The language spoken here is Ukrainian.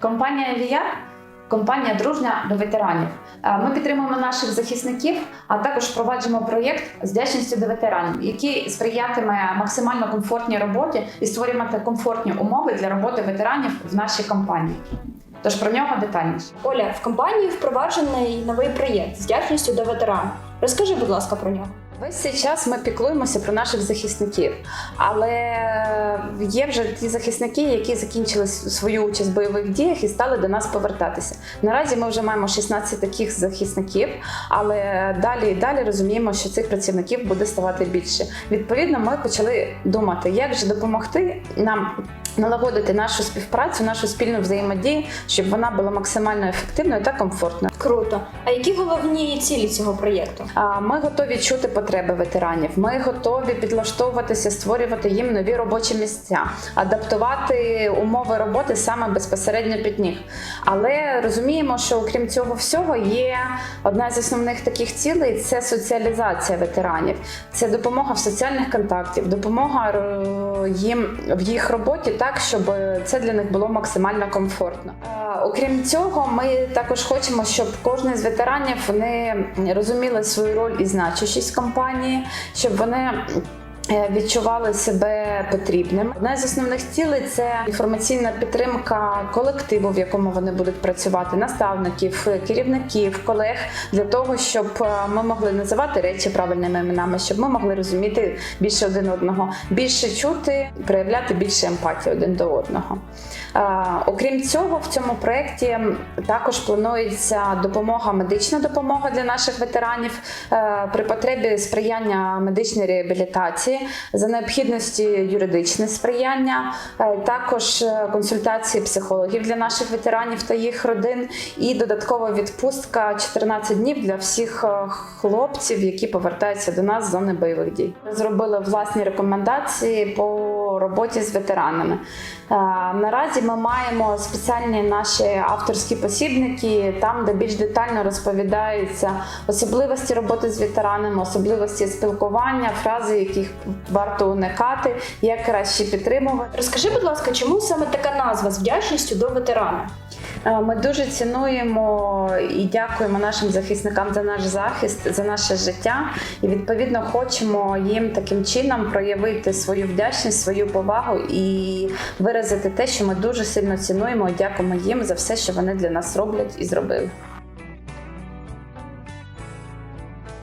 Компанія VR компанія дружня до ветеранів. Е, Ми підтримуємо наших захисників, а також впроваджуємо проєкт з вдячністю до ветеранів, який сприятиме максимально комфортній роботі і створювати комфортні умови для роботи ветеранів в нашій компанії. Тож про нього детальніше. Оля, в компанії впроваджений новий проєкт з вдячністю до ветеранів. Розкажи, будь ласка, про нього. Весь цей час ми піклуємося про наших захисників, але є вже ті захисники, які закінчили свою участь в бойових діях і стали до нас повертатися. Наразі ми вже маємо 16 таких захисників, але далі і далі розуміємо, що цих працівників буде ставати більше. Відповідно, ми почали думати, як же допомогти нам. Налагодити нашу співпрацю, нашу спільну взаємодію, щоб вона була максимально ефективною та комфортною. Круто. А які головні цілі цього проєкту? Ми готові чути потреби ветеранів. Ми готові підлаштовуватися, створювати їм нові робочі місця, адаптувати умови роботи саме безпосередньо під них. Але розуміємо, що окрім цього всього є одна з основних таких цілей це соціалізація ветеранів, це допомога в соціальних контактів, допомога е, їм в їх роботі так, щоб це для них було максимально комфортно. Е, Окрім цього, ми також хочемо, щоб кожен з ветеранів вони розуміли свою роль і значущість компанії, щоб вони. Е, Відчували себе потрібними. Одна з основних цілей це інформаційна підтримка колективу, в якому вони будуть працювати, наставників, керівників, колег для того, щоб е, ми могли називати речі правильними іменами, щоб ми могли розуміти більше один одного, більше чути, проявляти більше емпатії один до одного. Е, Окрім цього, в цьому проєкті також планується допомога, медична допомога для наших ветеранів при потребі сприяння медичній реабілітації, за необхідності юридичне сприяння, е, також е, консультації психологів для наших ветеранів та їх родин, і додаткова відпустка 14 днів для всіх е, хлопців, які повертаються до нас з зони бойових дій. Зробили власні рекомендації по роботі з ветеранами. Е, Наразі ми маємо спеціальні наші авторські посібники, там, де більш детально розповідаються особливості роботи з ветеранами, особливості спілкування, фрази, яких варто уникати, як краще підтримувати. Розкажи, будь ласка, чому саме така назва з вдячністю до ветерана? Е, Ми дуже цінуємо і дякуємо нашим захисникам за наш захист, за наше життя. І відповідно хочемо їм таким чином проявити свою вдячність, свою повагу і виразити те, що ми дуже сильно цінуємо і дякуємо їм за все, що вони для нас роблять і зробили.